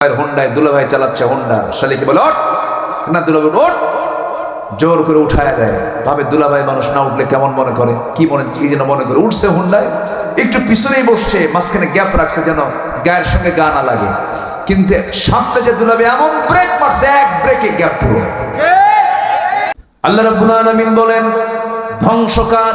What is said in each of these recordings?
ভাইয়ের হোন্ডায় দুলাভাই চালাচ্ছে হোন্ডা। শালিকে বলে ওঠ! না দুলাভাই ওঠ! জোর করে উঠায় দেয়। ভাবে দুলাভাই মানুষ না উঠলে কেমন মনে করে? কি মনে কি যেন মনে করে? উঠছে হোন্ডায়। একটু পিছনেই বসছে মাঝখানে গ্যাপ রাখছে যেন গায়ের সঙ্গে গা না লাগে। কিন্তু সামনে যে দুলাভাই এমন ব্রেক মারছে এক ব্রেকে গ্যাপ পুরো আল্লাহ রাব্বুল আলামিন বলেন ধ্বংসকার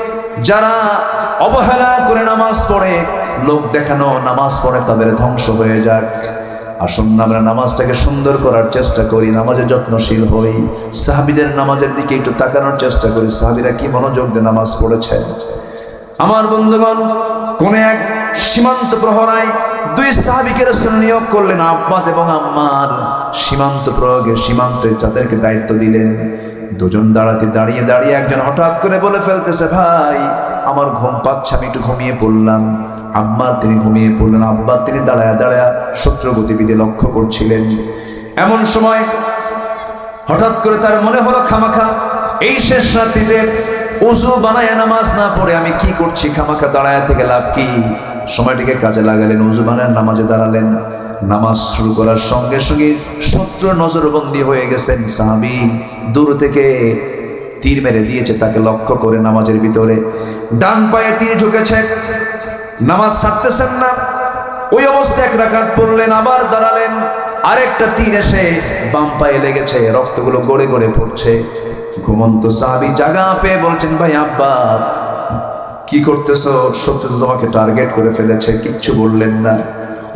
যারা অবহেলা করে নামাজ পড়ে, লোক দেখানো নামাজ পড়ে তাদের ধ্বংস হয়ে যাক। আসুন আমরা নামাজটাকে সুন্দর করার চেষ্টা করি, নামাজে যত্নশীল হই। সাহাবিদের নামাজের দিকে একটু তাকানোর চেষ্টা করি, সাহাবিরা কি মনোযোগ দিয়ে নামাজ পড়েছে? আমার বন্ধুগণ, কোন এক সীমান্ত প্রহরায় দুই সাহাবিকে নিয়োগ করলেন, আব্বাদ এবং আম্মার। সীমান্ত প্রয়োগে সীমান্তে তাদেরকে দায়িত্ব দিলেন। দুজন দাঁড়াতে দাঁড়িয়ে দাঁড়িয়ে একজন হঠাৎ করে বলে ফেলতেছে, ভাই, আমার ঘুম পাচ্ছে, আমি একটু ঘুমিয়ে পড়লাম। আম্মার তিনি ঘুমিয়ে পড়লেন আব্বার তিনি দাঁড়ায় দাঁড়ায় শত্রু গতিবিধি লক্ষ্য করছিলেন। এমন সময় হঠাৎ করে তার মনে হলো, খামাখা, এই শেষ রাত্রিতে উজু বানায় নামাজ না পড়ে আমি কি করছি? খামাখা দাঁড়ায় থেকে লাভ কি? সময়টিকে কাজে লাগালেন, উজু বানায় নামাজে দাঁড়ালেন। নামাজ শুরু করার সঙ্গে সঙ্গে শত্রু নজরবন্দি হয়ে গেছেন সাহাবি। দূর থেকে তীর মেরে দিয়েছে তাকে লক্ষ্য করে নামাজের ভিতরে। ডান পায়ে তীর ঢুকেছে। নামাজ ছাড়তেছেন না। ওই অবস্থায় এক রাখাত পড়লেন, আবার দাঁড়ালেন। আরেকটা তীর এসে বাম পায়ে লেগেছে, রক্তগুলো গড়ে গড়ে পড়ছে। ঘুমন্ত সাহাবি জাগা পেয়ে বলছেন, ভাই আব্বা কি করতেছো? তো তোমাকে টার্গেট করে ফেলেছে, কিচ্ছু বললেন না।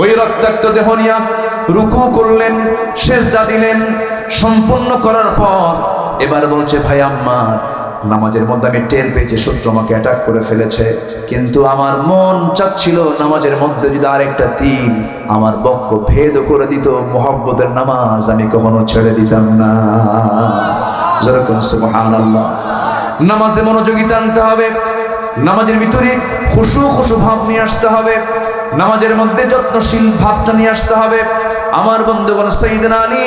ওই রক্তাক্ত দেহ নিয়া রুকু করলেন, সেজদা দিলেন, সম্পূর্ণ করার পর এবার বলছে, ভাই আম্মা, নামাজের মধ্যে আমি টের পেয়েছি শত্রু আমাকে অ্যাটাক করে ফেলেছে। কিন্তু আমার মন চাচ্ছিল নামাজের মধ্যে যদি আরেকটা তিন আমার বক্ষ ভেদ করে দিত, মোহাব্বতের নামাজ আমি কখনো ছেড়ে দিতাম না। যেরকম সুবহানাল্লাহ। নামাজে মনোযোগিতা আনতে হবে। নামাজের ভিতরে খুশু খুশু ভাব নিয়ে আসতে হবে। নামাজের মধ্যে যত্নশীল ভাবটা নিয়ে আসতে হবে। আমার বন্ধুগণ সঈদিন আলী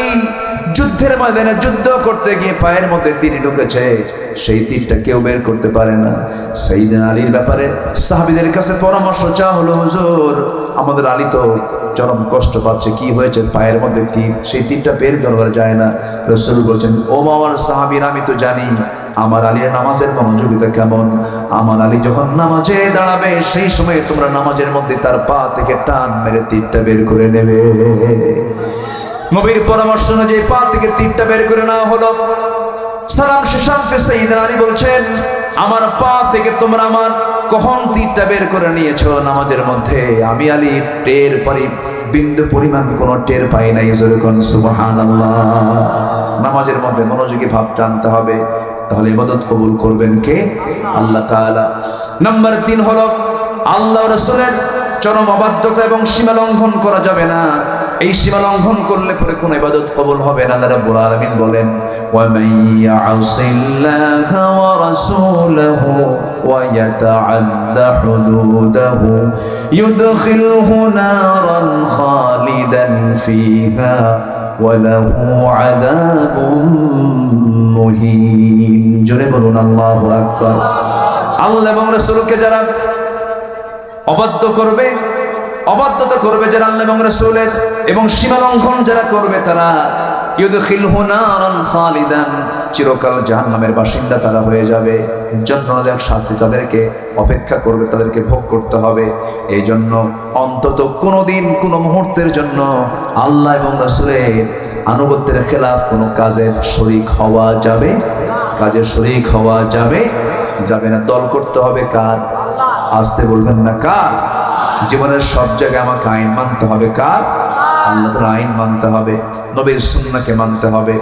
যুদ্ধের ময়দানে যুদ্ধ করতে গিয়ে পায়ের মধ্যে তীর ঢুকেছে। সেই তীরটা কেউ বের করতে পারে না। সঈদিন আলীর ব্যাপারে সাহাবিদের কাছে পরামর্শ চা হলো, হুজুর, আমাদের আলী তো চরম কষ্ট পাচ্ছে। কি হয়েছে? পায়ের মধ্যে তীর, সেই তীরটা বের করা যায় না। রসুল বলছেন, ও মামার সাহাবির, আমি তো জানি। আমার আলীর নামাজের মনোযোগিতা কেমন? আমার আলী যখন নামাজে দাঁড়াবে, সেই সময় তোমরা নামাজের মধ্যে তার পা থেকে টান মেরে তীরটা বের করে নেবে। নবীর পরামর্শ অনুযায়ী পা থেকে তীরটা বের করে নেওয়া হলো। সালাম শেষান্তে সাইদিন আলী বলছেন, আমার পা থেকে তোমরা আমার কখন তীরটা বের করে নিয়েছো নামাজের মধ্যে? আমি আলী, টের পারি, বিন্দু পরিমাণ কোনো টের পাই নাই নামাজের মধ্যে মনোযোগী ভাব টানতে হবে। তাহলে ইবাদত কবুল করবেন কে? আল্লাহ তাআলা। নাম্বার তিন হলো, আল্লাহ রসুলের চরম অবাধ্যতা এবং সীমা লঙ্ঘন করা যাবে না। এই সীমা লঙ্ঘন করলে পরে কোন ইবাদত কবুল হবে না। আল্লাহ রাব্বুল আলামিন বলেন ওয়া মান ইয়াসিল্লাহা ওয়া রাসূলাহু ওয়া ইয়াতাআদ্দা হুদুদাহু ইউদখিলহু নারান খালিদান وله عذاب مهين জোরে বলুন আল্লাহু আকবার আল্লাহ এবং রাসূলকে যারা অবাধ্য করবে অবাধ্যতা করবে যারা আল্লাহ এবং রাসূলের এবং সীমা লঙ্ঘন যারা করবে তারা ইউদখিলহু নারান খালিদান চিরকাল জাহান্নামের বাসিন্দা তারা হয়ে যাবে। যন্ত্রণাদায়ক শাস্তি তাদেরকে অপেক্ষা করবে, তাদেরকে ভোগ করতে হবে। এই জন্য অন্তত কোনোদিন, কোনো মুহূর্তের জন্য আল্লাহ এবং রাসূলের আনুগত্যের খেলাফ কোনো কাজের শরিক হওয়া যাবে, কাজের শরিক হওয়া যাবে। যাবে না, দল করতে হবে কার? আসতে বলবেন না কার? জীবনের সব জায়গায় আমাকে আইন মানতে হবে কার? আল্লাহ তাআলার আইন মানতে হবে নবীর সুন্নাহকে মানতে হবে।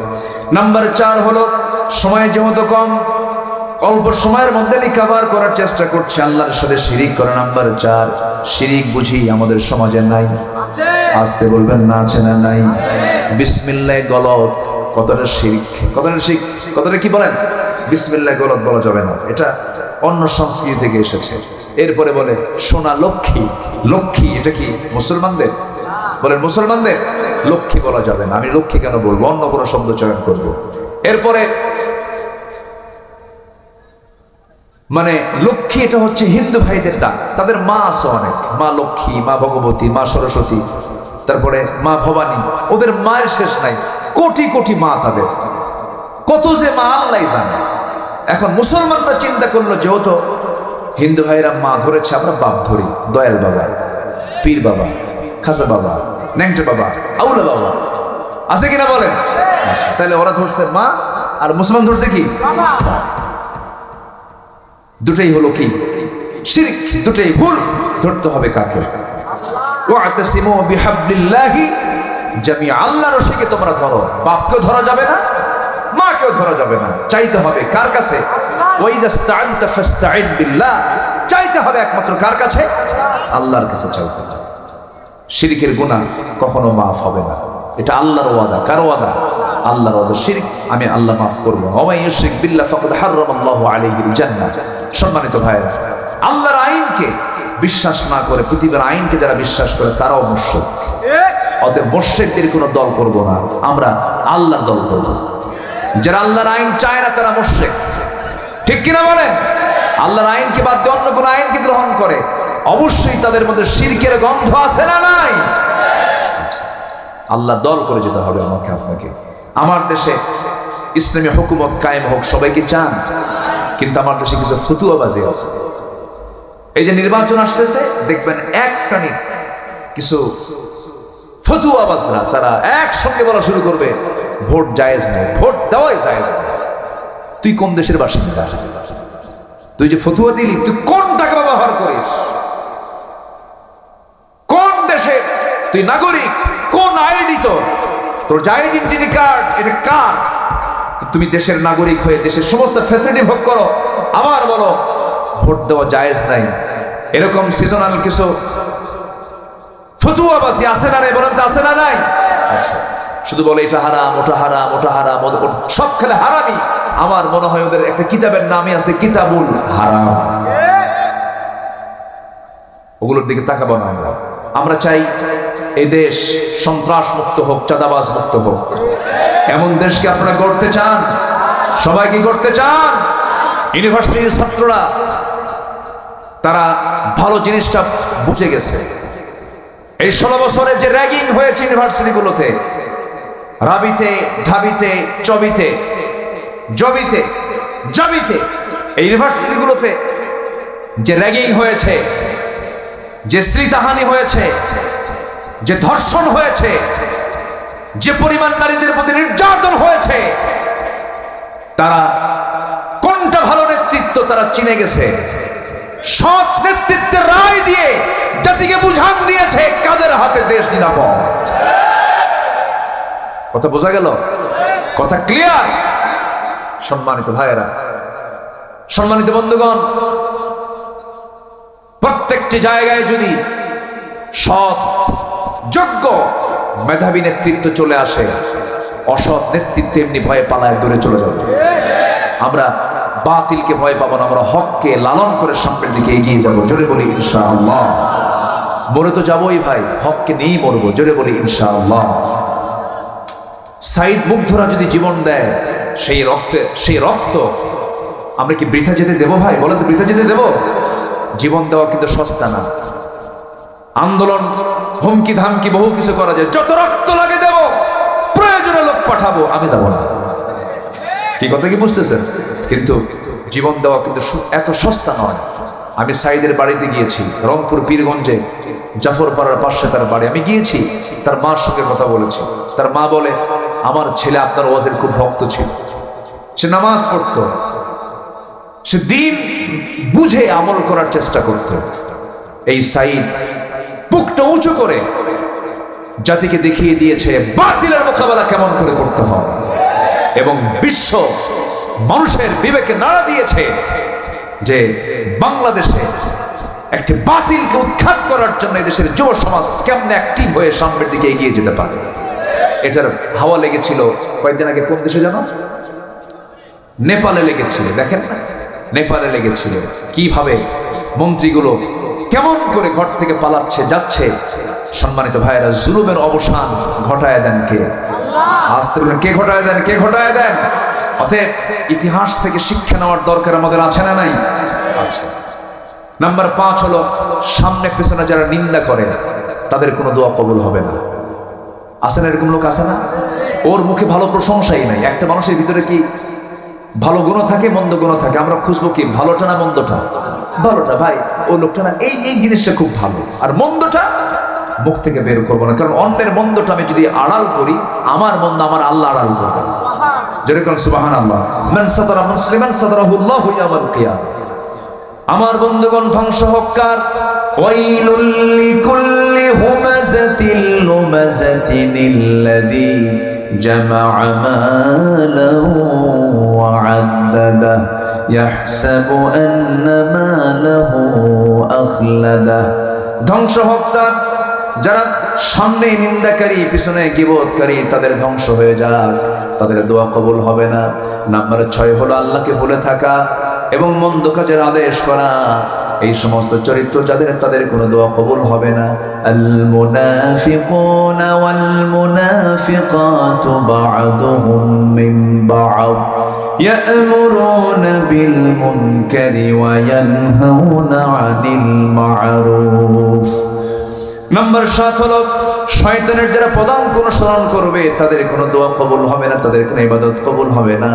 নাম্বার চার হলো সময় যেহেতু কম অল্প সময়ের মধ্যে রিকাভার করার চেষ্টা করছে আল্লাহর সাথে শিরিক করে। নাম্বার চার শিরিক বুঝি আমাদের সমাজে নাই। আসতে বলবেন না আছে না নাই? বিসমিল্লাহ গলত কতটা শিরিক কতটা শিখ কতটা কি বলেন? বিসমিল্লাহ গলত বলা যাবে না এটা অন্য সংস্কৃতি থেকে এসেছে। এরপরে বলে সোনা লক্ষ্মী লক্ষ্মী এটা কি মুসলমানদের? বলেন, মুসলমানদের লক্ষ্মী বলা যাবে না। আমি লক্ষ্মী কেন বলব? অন্য কোনো শব্দ চয়ন করব। এরপরে মানে লক্ষ্মী এটা হচ্ছে হিন্দু ভাইদের ডাক। তাদের মা আছে অনেক। মা লক্ষ্মী, মা ভগবতী, মা সরস্বতী, তারপরে মা ভবানী। ওদের মায়ের শেষ নাই। কোটি কোটি মা তাদের। কত যে মা আল্লাহ জানে। এখন মুসলমানরা চিন্তা করল, যেহেতু হিন্দু ভাইরা মা ধরেছে, আমরা বাপ ধরি। দয়াল বাবা, পীর বাবা। খাজা বাবা ন্যাংটা বাবা আউলা বাবা। আছে কিনা বলেন? আচ্ছা, তাহলে ওরা ধরছে মা আর মুসলমান ধরছে কি? দুটাই হলো কি? শিরিক দুটাই ভুল ধরতে হবে কাকে? ওয়াতাসিমু বিহাবলিল্লাহি জামি আল্লাহর রশিকে তোমরা ধরো। বাপকেও ধরা যাবে না মাকেও ধরা যাবে না। চাইতে হবে কার কাছে? ওয়াইদা ইসতাআনতা ফাস্তাইন বিল্লাহ। চাইতে হবে একমাত্র কার কাছে? আল্লাহর কাছে চাইতে হবে। শিরিকের গুণা কখনো মাফ হবে না। এটা আল্লাহর ওয়াদা। কার ওয়াদা? আল্লাহর ওয়াদা। শিরিক, আমি আল্লাহ মাফ করব। ইউশরিক বিল্লাহ ফাকাদ হারামাল্লাহু আলাইহিল জান্নাহ সম্মানিত ভাইরা আল্লাহর আইনকে বিশ্বাস না করে, পৃথিবীর আইনকে যারা বিশ্বাস করে, তারাও মুশরিক। অতএব মুশরিকদের কোনো দল করব না। আমরা আল্লাহর দল করব। যারা আল্লাহর আইন চায় না, তারা মুশরিক। ঠিক কিনা বলেন? আল্লাহর আইনকে বাদ দিয়ে অন্য কোনো আইনকে গ্রহণ করে অবশ্যই তাদের মধ্যে শিরকের গন্ধ আছে না নাই? আল্লাহ দল করে যেতে হবে আমাকে, আপনাকে। আমার দেশে ইসলামী হুকুমত কায়েম হোক, সবাইকে চান, কিন্তু আমার দেশে কিছু ফতুয়াবাজি আছে। এই যে নির্বাচন আসতেছে, দেখবেন এক শ্রেণির কিছু ফতুয়াবাজরা, তারা একসঙ্গে বলা শুরু করবে, ভোট জায়েজ নেই, ভোট দেওয়াই জায়েজ নেই। তুই কোন দেশের বাসিন্দা? তুই যে ফতুয়া দিলি, তুই কোন টাকা ব্যবহার করিস কোন দেশে তুই নাগরিক কোন আইডি তোর? তোর যে আইডেন্টিটি কার্ড এটা কার? তুমি দেশের নাগরিক হয়ে দেশের সমস্ত ফ্যাসিলিটি ভোগ করো। আবার বলো ভোট দেওয়া জায়েজ নাই। এরকম সিজনাল কিছু ফতুয়াবাসী আছে না নাই? বলেন তো আছে না নাই? আচ্ছা শুধু বলে এটা হারাম ওটা হারাম ওটা হারাম সব খেলে হারামি আমার মনে হয় ওদের একটা কিতাবের নামই আছে কিতাবুল হারাম। ওগুলোর দিকে তাকাবো না আমরা। আমরা চাই এই দেশ সন্ত্রাস মুক্ত হোক চাঁদাবাজ মুক্ত হোক। এমন দেশকে আপনারা গড়তে চান? সবাই কি করতে চান? ইউনিভার্সিটির ছাত্ররা, তারা ভালো জিনিসটা বুঝে গেছে। এই ষোলো বছরে যে র্যাগিং হয়েছে ইউনিভার্সিটিগুলোতে, রাবিতে, ঢাবিতে, চবিতে, জবিতে, জাবিতে, এই ইউনিভার্সিটিগুলোতে যে র্যাগিং হয়েছে, যে শ্রীতাহানি হয়েছে যে ধর্ষণ হয়েছে, যে পরিমাণ নারীদের প্রতি নির্যাতন হয়েছে, তারা কোনটা ভালো নেতৃত্ব তারা চিনে গেছে? সৎ নেতৃত্বের রায় দিয়ে জাতিকে বুঝান দিয়েছে কাদের হাতে দেশ নিরাপদ। কথা বোঝা গেল? কথা ক্লিয়ার সম্মানিত ভাইয়েরা, সম্মানিত বন্ধুগণ, প্রত্যেকটি জায়গায় যদি সৎ যোগ্য। মেধাবী নেতৃত্ব চলে আসে। অসৎ নেতৃত্ব এমনি ভয়ে পালায় দূরে চলে যাবে আমরা বাতিলকে ভয় পাবো না, আমরা হককে লালন করে সামনের দিকে এগিয়ে যাব। জোরে বলি, ইনশাআল্লাহ। মরে তো যাবোই ভাই, হককে নিয়েই মরবো। জোরে বলি, ইনশাআল্লাহ। সাইদ মুগ্ধরা যদি জীবন দেয়, সেই রক্তে, সেই রক্ত আমরা কি বৃথা যেতে দেবো ভাই? বলেন তো, বৃথা যেতে দেবো? জীবন দেওয়া কিন্তু সস্তা না। আন্দোলন, হুমকি ধামকি বহু কিছু করা যায়। যত রক্ত লাগে দেব, প্রয়োজনে লোক পাঠাবো, আমি যাব না। কি কথা কি বুঝতেছেন? কিন্তু জীবন দেওয়া কিন্তু এত সস্তা নয়। আমি সাইদের বাড়িতে গিয়েছি, রংপুর, পীরগঞ্জে। জাফরপাড়ার পাশে তার বাড়ি। আমি গিয়েছি, তার মার সঙ্গে কথা বলেছি। তার মা বলে, আমার ছেলে আপনার ওয়াজের খুব ভক্ত ছিল। সে নামাজ পড়তো। সে দিন বুঝে আমল করার চেষ্টা করত। এই সাইদ বুকটা উঁচু করে জাতিকে দেখিয়ে দিয়েছে, বাতিলের মোকাবেলা কেমন করে করতে হয় এবং বিশ্ব মানুষের বিবেকে নাড়া দিয়েছে যে বাংলাদেশে একটি বাতিলকে উৎখাত করার জন্য দেশের যুব সমাজ কেমনে অ্যাক্টিভ হয়ে সামনের দিকে এগিয়ে যেতে পারে? এটার হাওয়া লেগেছিল কয়েকদিন আগে কোন দেশে জানো? নেপালে লেগেছিল, দেখেন? নেপালে লেগেছিল। কীভাবে মন্ত্রীগুলো কেমন করে ঘর থেকে পালাচ্ছে যাচ্ছে? সম্মানিত ভাইয়েরা জুলুমের অবসান ঘটায় দেন কে? আসতে বলেন কে ঘটায় দেন কে ঘটায় দেন? অতএব ইতিহাস থেকে শিক্ষা নেওয়ার দরকার আমাদের আছে না নাই? আছে। নাম্বার পাঁচ হলো সামনে পেছনে যারা নিন্দা করে তাদের কোনো দোয়া কবুল হবে না। আছে না এরকম লোক আছে না? ওর মুখে ভালো প্রশংসাই নাই। একটা মানুষের ভিতরে কি ভালো গুণ থাকে মন্দ গুণ থাকে? আমরা খুঁজবো কি? ভালোটা না মন্দটা? ভালোটা ভাই। ও লোকটা না, এই এই জিনিসটা খুব ভালো। আর মন্দটা মুখ থেকে বের করব না, কারণ অন্যের মন্দটা আমি যদি আড়াল করি, আমার মন্দ আমার আল্লাহ আড়াল করবে। যেরকম সুবাহান আল্লাহ মান সাতারা মুসলিমান সাতারাহুল্লাহ ইয়াউমাল কিয়ামah আমার বন্ধুগণ, ধ্বংস হকার ওয়াইলুল লিকুল্লি হুমাযাতিল লুমাযাতিনিল্লাযী জামা'a মালাহু ওয়া 'আদ্দাদাহ। ইয়াহসাবু আন্না মালাহু আখলাদাহ ধ্বংস হকার যারা সামনে নিন্দাকারী, পিছনে গিবতকারী তাদের ধ্বংস হয়ে যাক। তাদের দোয়া কবুল হবে না। নাম্বার ছয় হলো আল্লাহকে বলে থাকা এবং মন্দ কাজের আদেশ করা। এই সমস্ত চরিত্র যাদের, তাদের কোনো দোয়া কবুল হবে না। আল মুনাফিকুন ওয়াল মুনাফিকাতু বা'দুহুম মিন বা'দ يأمرون بالمنكر وينهون عن المعروف নাম্বার সাত হলো শয়তানের যারা প্রধান কোনো স্মরণ করবে তাদের কোনো দোয়া কবুল হবে না তাদের কোনো ইবাদত কবুল হবে না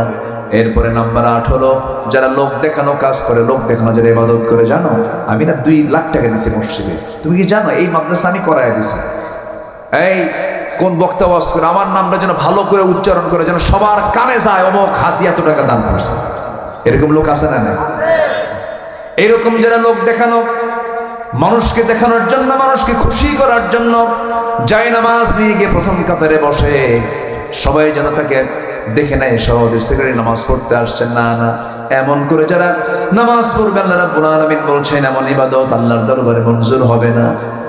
এরপরে নাম্বার আট হলো যারা লোক দেখানো কাজ করে লোক দেখানো যারা ইবাদত করে জানো আমি না দুই লাখ টাকা দিচ্ছি মসজিদে তুমি কি জানো এই মাদ্রাসা আমি করাই দিছি এই কোন বক্তা ওয়াজ করে, আমার নামটা যেন ভালো করে উচ্চারণ করে, যেন সবার কানে যায়, অমক হাজি এত টাকা দান করছে। এরকম লোক আছে না এইরকম যারা লোক দেখানো, মানুষকে দেখানোর জন্য, মানুষকে খুশি করার জন্য যাই নামাজ নিয়ে গিয়ে প্রথম কাতারে বসে, সবাই যেন তাকে দেখে নেয়, সহজে সিগারি নামাজ পড়তে আসছেন, না না, এমন করে যারা নামাজ পড়বে, আল্লাহ রাব্বুল আলামিন বলছেন, এমন ইবাদত আল্লাহর দরবারে মঞ্জুর হবে না।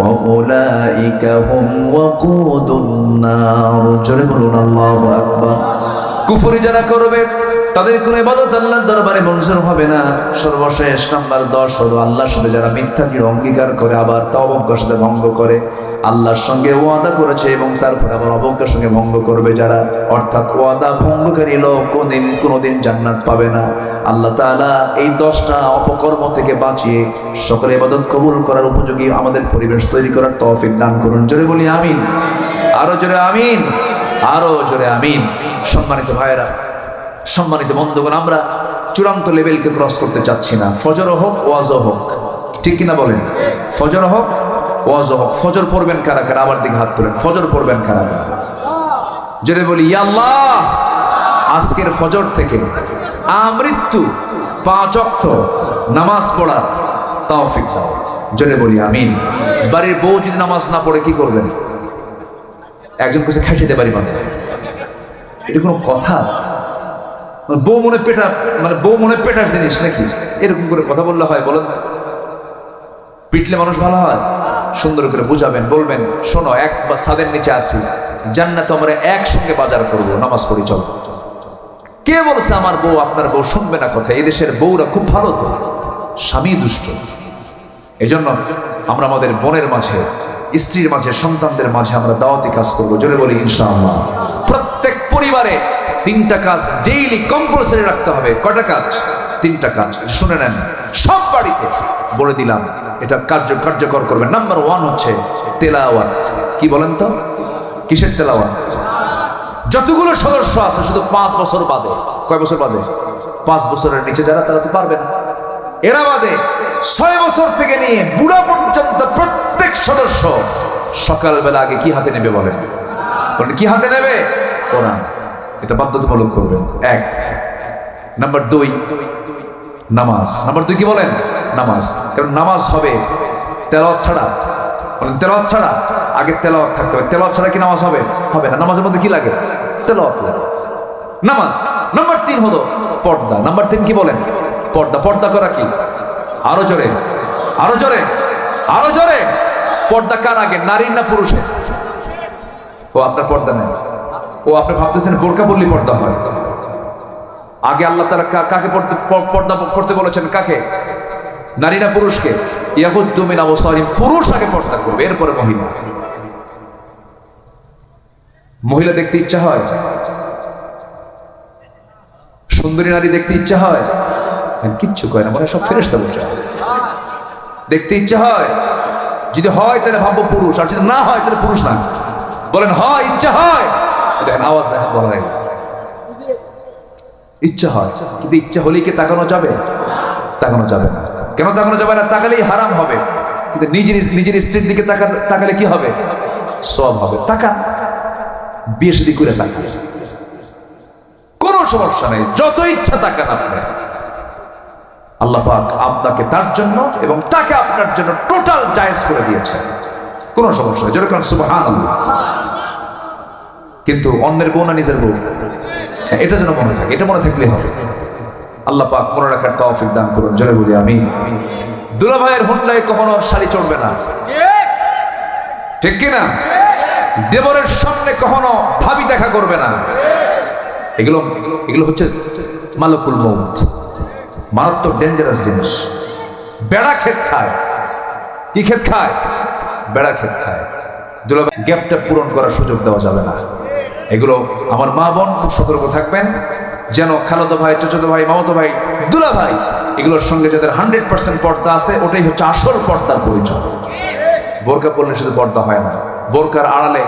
ওয়া هم وقود النار. বলুন আল্লাহু আকবার। কুফরি যারা করবে তাদের কোনো ইবাদত আল্লাহর দরবারে মঞ্জুর হবে না। সর্বশেষ নাম্বার দশ হলো আল্লাহর সাথে যারা মিথ্যাকে অঙ্গীকার করে, আবার তা অবজ্ঞার সাথে ভঙ্গ করে। আল্লাহর সঙ্গে ওয়াদা করেছে এবং তারপরে আবার অবজ্ঞার সঙ্গে ভঙ্গ করবে যারা। অর্থাৎ ওয়াদা ভঙ্গকারী লোক কোনদিন, কোনোদিন জান্নাত পাবে না। আল্লাহ তাআলা এই দশটা অপকর্ম থেকে বাঁচিয়ে সকলে ইবাদত কবুল করার উপযোগী আমাদের পরিবেশ তৈরি করার তৌফিক দান করুন। জোরে বলি, আমিন। আরও জোরে, আমিন। আরও জোরে, আমিন। সম্মানিত ভাইয়েরা সম্মানিত বন্ধুগণ, আমরা চূড়ান্ত লেভেলকে ক্রস করতে চাচ্ছি না। ফজর হোক, ওয়াজও হোক। ঠিক কিনা বলেন? ফজর হোক, ওয়াজও হোক। ফজর পড়বেন কারা কারা? আবার দিকে হাত তোলেন। ফজর পড়বেন কারা কারা? যদি বলি, ইয়া আল্লাহ! আজকের ফজর থেকে আমৃত্যু, পাঁচ অক্ত নামাজ পড়ার তৌফিক দাও। জোরে বলি, আমিন। বাড়ির বউ যদি নামাজ না পড়ে, কি করবেন? একজন কাছে খাইতে পারি মানে এটা কোনো কথা? বউ মনে পেটা মানে বউ মনে পেটার জিনিস নাকি? এরকম করে কথা বললে হয়, বলেন পিটলে মানুষ ভালো হয়? সুন্দর করে বুঝাবেন, বলবেন, শোনো, এক বা ছাদের নিচে আসি জান্নাতে আমরা একসঙ্গে বাজার করব, নামাজ পড়ি, চল। কে বলছে আমার বউ, আপনার বউ শুনবে না কথা? এই দেশের বউরা খুব ভালো তো। স্বামী দুষ্ট। এই জন্য আমরা আমাদের বোনের মাঝে, স্ত্রীর মাঝে, সন্তানদের মাঝে আমরা দাওয়াতি কাজ করব, জোরে বলি, ইনশাআল্লাহ। পরিবারে তিনটা কাজ ডেইলি কম্পালসারি রাখতে হবে। কয়টা কাজ? তিনটা কাজ। শুনে নেন। সব বাড়িতে বলে দিলাম, এটা কার্য কার্যকর করবে নাম্বার ওয়ান হচ্ছে তেলাওয়াত। কি বলেন তো? কিসের তেলাওয়াত? যতগুলো সদস্য আছে, শুধু পাঁচ বছর বাদে। কয় বছর বাদে? পাঁচ বছরের নিচে যারা, তারা তো পারবে না এরা বাদে ছয় বছর থেকে নিয়ে বুড়া পর্যন্ত প্রত্যেক সদস্য সকালবেলা আগে কি হাতে নেবে বলেন? বলেন, কি হাতে নেবে? কোরআন। এটা বাধ্যতামূলক করবেন। এক। নাম্বার দুই, নামাজ। নাম্বার দুই কি বলেন? নামাজ। কারণ নামাজ হবে তেলাওয়াত ছাড়া। বলেন, তেলাওয়াত ছাড়া? আগে তেলাওয়াত থাকতে হবে। তেলাওয়াত ছাড়া কি নামাজ হবে? হবে না। নামাজের মধ্যে কি লাগে? তেলাওয়াত লাগে। নামাজ। নাম্বার তিন হলো পর্দা। নাম্বার তিন কি বলেন? পর্দা। পর্দা করা কি? আরও জোরে। আরও জোরে। আরও জোরে। পর্দা কার আগে? নারীর না পুরুষের? ও, আপনার পর্দা নেই। ও আপনি ভাবতেছেন বোরকা বললি পর্দা হয়। আগে আল্লাহ তারা কাকে পর্দা করতে বলেছেন? কাকে? নারী না পুরুষকে? ইয়াহুদ্দুমিন অবসরিম পুরুষ আগে পর্দা করবে, এরপরে মহিলা। মহিলা দেখতে ইচ্ছা হয়? সুন্দরী নারী দেখতে ইচ্ছা হয়? কিচ্ছু কয় না, মনে সব ফেরেস্তা বসে দেখতে ইচ্ছা হয়? যদি হয় তাহলে ভাববো পুরুষ, আর যদি না হয় তাহলে পুরুষ না। বলেন, হয়, ইচ্ছা হয়? দেখেন, আওয়াজ হয়ে গেছে ইচ্ছা হয়, কিন্তু ইচ্ছা হলেই কি তাকানো যাবে? তাকানো যাবে না। কেন তাকানো যাবে না? তাকালেই হারাম হবে। কিন্তু নিজের নিজের স্ত্রীর দিকে তাকা- তাকালে কি হবে? সব হবে। বিয়ে করে তাকান কোনো সমস্যা নেই। যত ইচ্ছা তাকান আপনি। আল্লাহ পাক আপনাকে তার জন্য এবং তাকে আপনার জন্য টোটাল জায়েজ করে দিয়েছেন। কোনো সমস্যা নেই। যেরকম সুবহান কিন্তু অন্যের বউ না নিজের বউ? এটা যেন মনে থাকে, এটা মনে থাকলে হবে। আল্লাহ পাক মনে রাখার তৌফিক দান করুন, জোরে বলি আমি দুলা ভাইয়ের হুন্ডায় কখনো শাড়ি চড়বে না। ঠিক কি না? দেবরের সামনে কখনো ভাবি দেখা করবে না। এগুলো এগুলো হচ্ছে মালকুল মৌত মারাত্মক ডেঞ্জারাস জিনিস। বেড়া ক্ষেত খায়। কি ক্ষেত খায়? বেড়া ক্ষেত খায়। দুলা গ্যাপটা পূরণ করার সুযোগ দেওয়া যাবে না। এগুলো আমার মা বোন খুব সতর্ক থাকবেন। যেন খালতো ভাই, চচতো ভাই, মামতো ভাই, দুলা ভাই, এগুলোর সঙ্গে যাদের হান্ড্রেড পার্সেন্ট পর্দা আছে, ওটাই হচ্ছে আসল পর্দার পরিচয়। বোরকা পড়লে শুধু পর্দা হয় না, বোরকার আড়ালে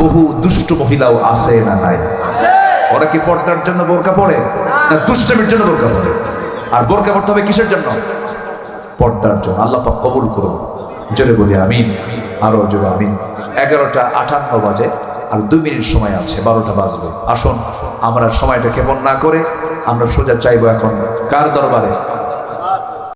বহু দুষ্ট মহিলাও আছে না নাই? ওরা কি পর্দার জন্য বোরকা পড়ে না দুষ্টামির জন্য বোরকা পড়ে আর বোরকা পড়তে হবে কিসের জন্য? পর্দার জন্য। আল্লাহ পাক কবুল করুন। জোরে বলি আমিন, আরও জোরে আমিন। এগারোটা আটান্ন বাজে। আর দুই মিনিট সময় আছে, বারোটা বাজবে। আসুন, আমরা সময়টা কেমন না করে আমরা সোজা চাইব এখন কার দরবারে?